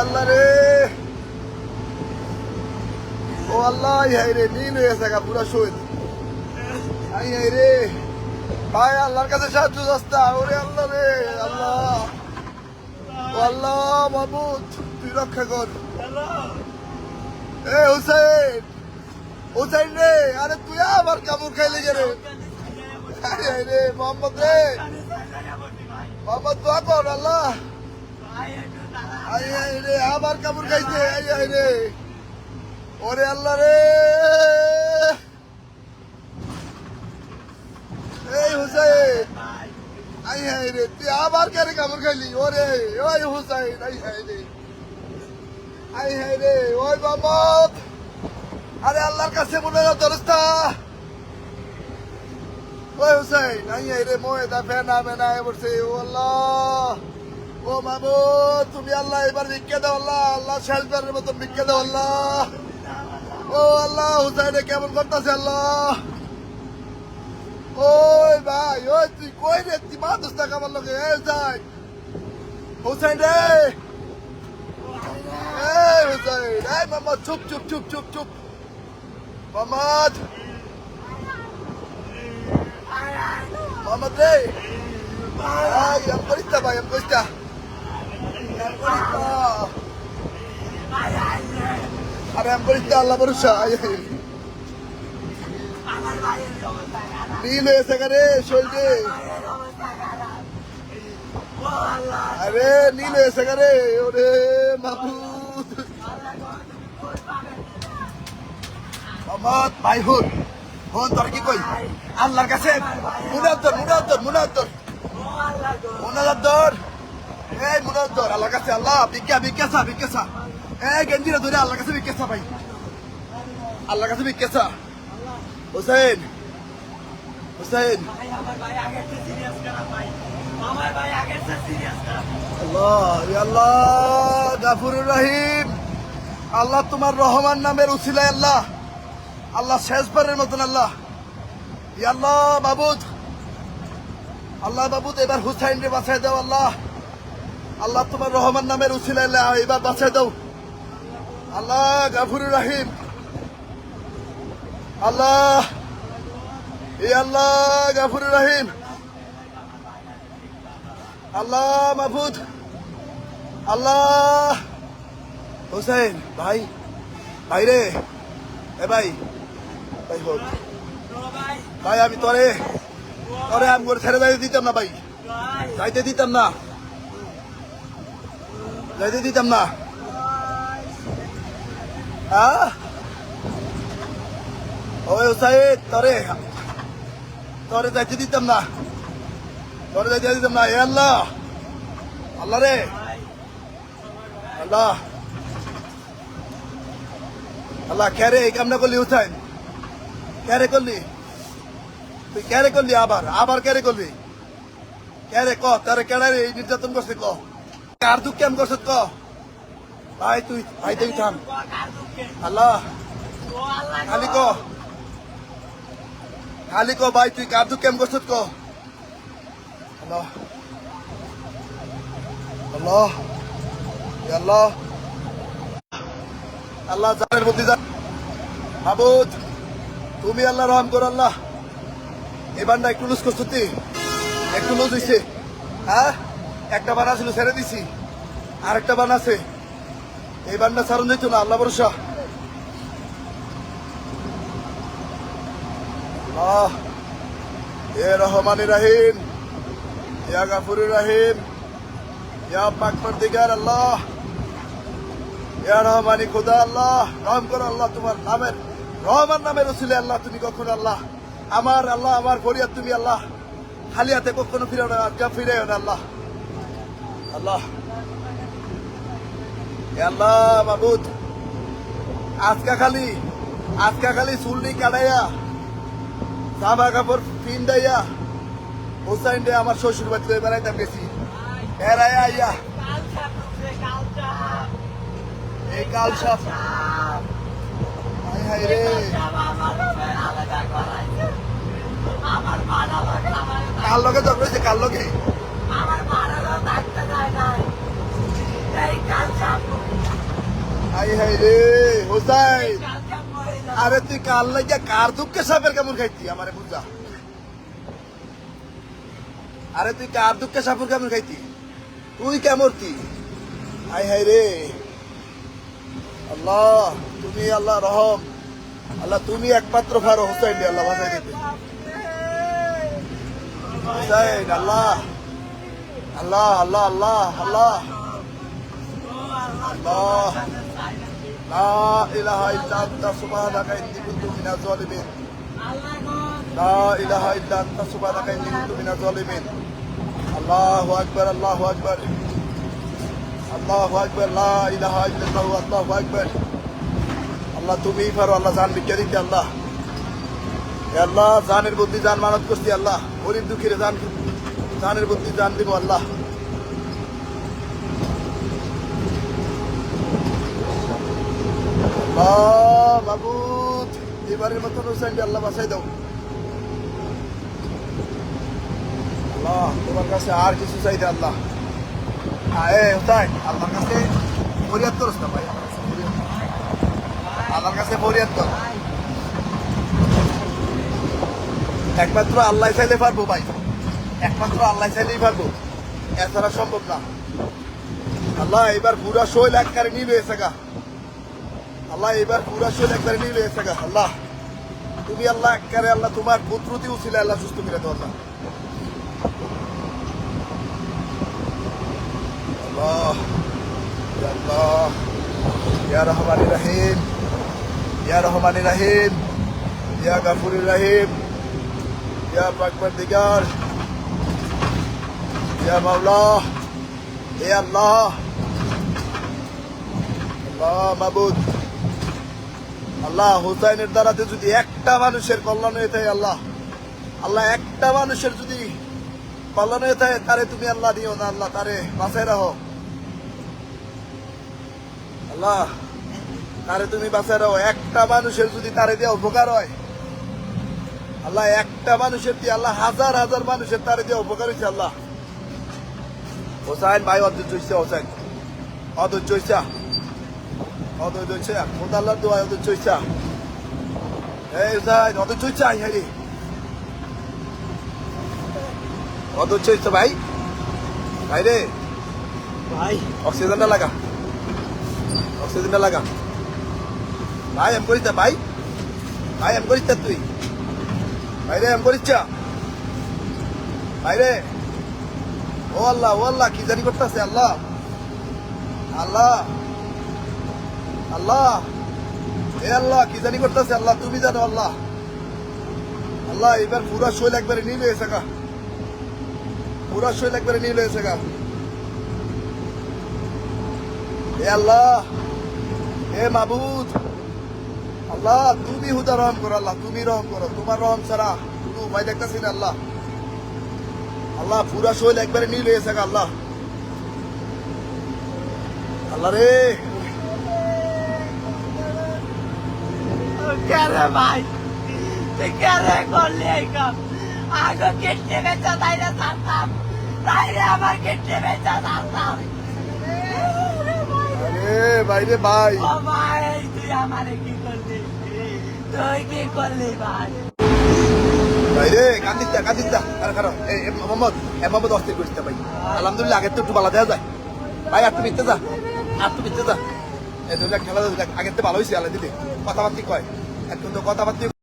আল্লাহ রে। ও আল্লাহ হাই রে, নীল হয়ে গেছে পুরা শহীদ। আই হাই রে। ভাই, আল্লাহর কাছে সাহায্য রাস্তা ওরে আল্লাহ রে, আল্লাহ। আল্লাহ মাহমুদ তুই রক্ষা কর। এ, হুসাইন হুসাইন রে, আরে তুই আবার কামড় খাইলে গে রে? আরে হাই রে মোহাম্মদ রে। মোহাম্মদ, দোয়া কর, আল্লাহ। রে, আবার কামড় খাইছে আই রে। ওরে আল্লাহ রে। এই হুসাইন, আই হাই রে, তুই আবার কেন কামড় খাইলি? ওরে, ওই হুসাইন, আই হাই রে। আই হাই রে, ওই মোহাম্মদ। আরে আল্লাহর কাছে মনে না দরস্তা ওই হুসাইন, আই হাই রে মোয়ে দা ফেনা মেনা এ বলছে ও আল্লাহ। ও মামুদ তুমি আল্লাহ এবার ভিক্ষা দাও আল্লাহ আল্লাহ শেষবারের মতন ভিক্ষা দাও আল্লাহ ও আল্লাহ হুসাইনে কেমন করতেছে আল্লাহ ওই ভাই ওই তুই কই রে তুই মা দোস্ত কামার লোকে এ যাই হুসাইন রে এই হুসাইন মামা চুপ চুপ চুপ চুপ চুপ মামাদ মামাদ রে Ay, ang kulista ba? Ang kulista. আরে আমি বলিস আল্লাহ ভরসা। নীল হয়েছে রে শরীরে আরে নীল ওরে হন, তোর কি কই? আল্লাহর কাছে মুনাদ্দর মুনাদ্দর মুনাদ্দর। মুনাদ্দর। আল্লাহর কাছে আল্লাহ ভিক্ষাসা ভাই। আল্লাহ আল্লাহ আল্লাহ তোমার রহমান নামের উসিলায় আল্লাহ। আল্লাহ শেষবারের মতন আল্লাহ। ইয়া আল্লাহ বাবুদ আল্লাহ বাবুদ এবার হুসাইন রে বাঁচাই দাও আল্লাহ। আল্লাহ, তোমার রহমান নামের আল্লাহ এবার বাঁচাই দাও। আল্লাহ গাফুরুর রহিম। আল্লাহ ই আল্লাহ গাফুরুর রহিম। আল্লাহ মাহবুদ আল্লাহ হুসাইন ভাই ভাই রে। এ ভাই ভাই হোক। ভাই, আমি তরে তরে আমি ছেড়ে যাইতে দিতাম না, ভাই। যাইতে দিতাম না। যাইতে দিতাম না ওই হুসাইন তরে তরে যাইতে দিতাম না তরে যাইতে দিতাম না এ আল্লাহ আল্লাহ রে আল্লাহ আল্লাহ ক্যারে এই কামনা করলি হুসাইন ক্যারে করলি তুই ক্যারে করলি আবার আবার ক্যারে করলি ক্যারে ক তারে কেড়ে এই নির্যাতন করছে ক কার দুঃখ কেমন করছে ক? ভাই, তুই ভাই তুই থাম। আল্লাহ। খালি ক। খালি ক, ভাই, তুই কার দুঃখ কেমন করছে ক? আল্লাহ। আল্লাহ। আল্লাহ। আল্লাহ জানের মধ্যে যা মাবুদ, তুমি আল্লাহ রহম কর, আল্লাহ। এবার না একটু লুজ করছ একটু লুজ হয়েছে হ্যাঁ? একটা বানা ছিল, ছেড়ে দিছি। আর একটা বান আছে। এই বানটা ছাড়ুন যেত না, আল্লাহ ভরসা। এ রহমান রাহিম, ইয়া গাফুর রাহিম, ইয়া পাকর দিগার আল্লাহ, ইয়া রহমানি খোদা আল্লাহ, রহম করো আল্লাহ তোমার নামের, রহমান নামের রসুলে আল্লাহ, তুমি কখন আল্লাহ, আমার আল্লাহ, আমার ফরিয়াদ তুমি আল্লাহ, খালি হাতে কখনো ফিরে না ফিরে না আল্লাহ। আল্লাহ। আল্লাহ মাবুদ, আজকা খালি আজকা খালি চুলনি কাটাইয়া, জামা কাপড় পিন দাইয়া হোসাইন রে আমার শ্বশুর বাড়িতে বেড়াইতাম গেছি। বেড়াইয়া আইয়া কাল সাপ হাই হাই কার লগে লগে আমার মারারও থাকতে যায় না এই কাল হাই রে, হোসাইন। আরে তুই কাল লাগিয়া কার দুঃখে সাপের কেমন খাইতি? আমারে বুঝা। আরে তুই কার দুঃখে সাপের কেমন খাইতি? তুই কেমন কি হাই হাই রে। আল্লাহ, তুমি আল্লাহ রহম। আল্লাহ, তুমি একমাত্র ফারো হোসাইন আল্লাহ বাসাই দিতে। হোসাইন, আল্লাহ। আল্লাহ আল্লাহ আল্লাহ আল্লাহ। আল্লাহ لا إله إلا أنت سبحانك إني كنت من الظالمين لا إله إلا أنت سبحانك إني كنت من الظالمين الله أكبر الله أكبر الله أكبر لا إله إلا الله الله أكبر আল্লাহ তুমি পারো আল্লাহ জান বিজ্ঞা দিতে আল্লাহ এ আল্লাহ জানের বুদ্ধি জান মানত করছি আল্লাহ গরিব দুঃখীরে জান জানের বুদ্ধি জান দিব আল্লাহ মাবুদ এবারের মতন হোসেন আল্লাহ বাসাই দাও। আল্লাহ, তোমার কাছে আর কিছু চাইতে আল্লাহ। আয়ে হোসেন আল্লাহর কাছে ফরিয়াদ না ভাই, আল্লাহর কাছে ফরিয়াদ কর। একমাত্র আল্লাহ চাইলে পারব ভাই। একমাত্র আল্লাহ চাইলেই পারব। এছাড়া সম্ভব না। আল্লাহ, এবার পুরা শৈল একবারে নিয়ে এসে গা। আল্লাহ এবার পুরা শৈল একবারে নিয়ে এসে গা, আল্লাহ। তুমি আল্লাহ একবারে আল্লাহ তোমার পুত্রতি উচিলে আল্লাহ সুস্থ করে দাও, আল্লাহ। আল্লাহ আল্লাহ। ইয়া রহমানি রহিম, ইয়া রহমানি রহিম, ইয়া গাফুরি রহিম, ইয়া পাকবার দিগার ইয়া মাওলা এ আল্লাহ। আল্লাহ মাবুদ। আল্লাহ হুসাইনের দ্বারাতে যদি একটা মানুষের কল্যাণ হয়ে থাকে, আল্লাহ আল্লাহ একটা মানুষের যদি কল্যাণ হয়ে থাকে, তারে তুমি আল্লাহ দিও না, আল্লাহ তারে বাঁচাই রাখো। আল্লাহ, তারে তুমি বাঁচাই রাখো। একটা মানুষের যদি তারে দিয়ে উপকার হয়, আল্লাহ, একটা মানুষের দিয়ে আল্লাহ, হাজার হাজার মানুষের তারে দিয়ে উপকার হয়েছে, আল্লাহ। হোসাইন, ভাই, অধৈর্য হোসাইন। অধৈর্য হয়েছে অধৈর্য হয়েছে খোদা আল্লাহ দোয়া অধৈর্য হয়েছে এই হোসাইন অধৈর্য হয়েছে আই হারি অধৈর্য হয়েছে ভাই ভাই রে ভাই অক্সিজেনটা লাগা অক্সিজেনটা লাগা ভাই এম করিস ভাই ভাই এম করিস তুই ভাই রে এম করিস ভাই রে ও আল্লাহ ও আল্লাহ কি জানি করতেছে আল্লাহ আল্লাহ আল্লাহ। এ আল্লাহ কি জানি করতেছে? আল্লাহ তুমি জানো আল্লাহ। আল্লাহ এবার পুরা শৈল একবারে নিয়ে এসে গা। পুরা শৈল একবারে নিয়ে এসে গা। এ আল্লাহ এ মাবুদ। আল্লাহ তুমি হুদা রহম করো আল্লাহ তুমি রহম করো। তোমার রহম ছাড়া কোনো উপায় দেখতেছি না আল্লাহ। আল্লাহ পুরা শৈল একবারে নীল হয়েছে গা, আল্লাহ। আল্লাহ রে। কেরে ভাই? তুই কেরে করলি এই কাম আগে বেচা আমার বেচা বাইরে ভাই ও ভাই তুই আমারে কি করলি? তুই কি করলি ভাই? বাইরে কান্দিস না কান্দিস না। আরে খারাপ এই এ মোহাম্মদ এ মোহাম্মদ অস্থির করিস ভাই। আলহামদুলিল্লাহ আগের তো একটু ভালো দেওয়া যায়। ভাই আর তুই মিথ্যে যা। আর তুই মিথ্যে যা। খেলা আগের তো ভালো হয়েছে আল্লাহ দিদি কথাবার্তি কয়। এখন তো কথাবার্তি